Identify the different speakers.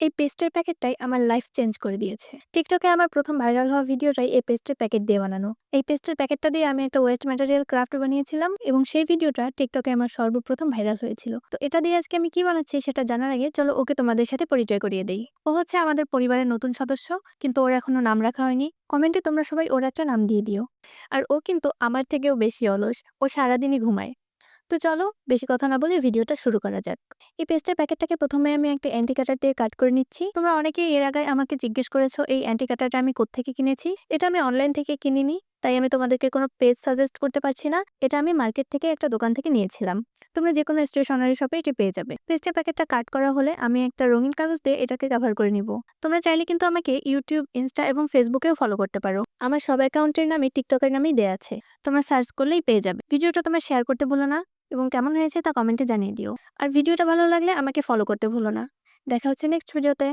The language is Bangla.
Speaker 1: এই পেস্টের প্যাকেটটাই আমার লাইফ চেঞ্জ করে দিয়েছে। টিকটকে আমার প্রথম ভাইরাল হওয়া ভিডিওটাই এই পেস্টের প্যাকেট দিয়ে বানানো। এই পেস্টের প্যাকেটটা দিয়ে আমি একটা ওয়েস্ট ম্যাটেরিয়াল ক্রাফট বানিয়েছিলাম এবং সেই ভিডিওটা টিকটকে আমার সর্বপ্রথম ভাইরাল হয়েছিল। তো এটা দিয়ে আজকে আমি কি বানাচ্ছি সেটা জানার আগে চলো ওকে তোমাদের সাথে পরিচয় করিয়ে দেই। ও হচ্ছে আমাদের পরিবারের নতুন সদস্য, কিন্তু ওর এখনও নাম রাখা হয়নি। কমেন্টে তোমরা সবাই ওর একটা নাম দিয়ে দিও। আর ও কিন্তু আমার থেকেও বেশি অলস। ও সারাদিনই ঘুমায়। তো চলো বেশি কথা না বলে ভিডিওটা শুরু করা যাক। এই পেস্টের প্যাকেটটাকে প্রথমে আমি একটা অ্যান্টি কাটার দিয়ে কাট করে নিচ্ছি। তোমরা অনেকেই এর আগে আমাকে জিজ্ঞেস করেছ, এই অ্যান্টি কাটারটা আমি কোত্থেকে কিনেছি? এটা আমি অনলাইন থেকে কিনিনি, তাই আমি তোমাদেরকে কোনো পেজ সাজেস্ট করতে পারছি না। এটা আমি মার্কেট থেকে একটা দোকান থেকে নিয়েছিলাম। তোমরা যে কোনো স্টেশনারি শপে এটি পেয়ে যাবে। পেস্টের প্যাকেটটা কাট করা হলে আমি একটা রঙিন কাগজ দিয়ে এটাকে কভার করে নিব। তোমরা চাইলে কিন্তু আমাকে ইউটিউব ইনস্টা এবং ফেসবুকেও ফলো করতে পারো। আমার সব অ্যাকাউন্টের নামে টিকটকের নামেই দেওয়া আছে। তোমরা সার্চ করলেই পেয়ে যাবে। ভিডিওটা তোমরা শেয়ার করতে ভুলো না। এবং কেমন হয়েছে তা কমেন্টে জানিয়ে দিও। আর ভিডিওটা ভালো লাগলে আমাকে ফলো করতে ভুলো না। দেখা হচ্ছে নেক্সট ভিডিওতে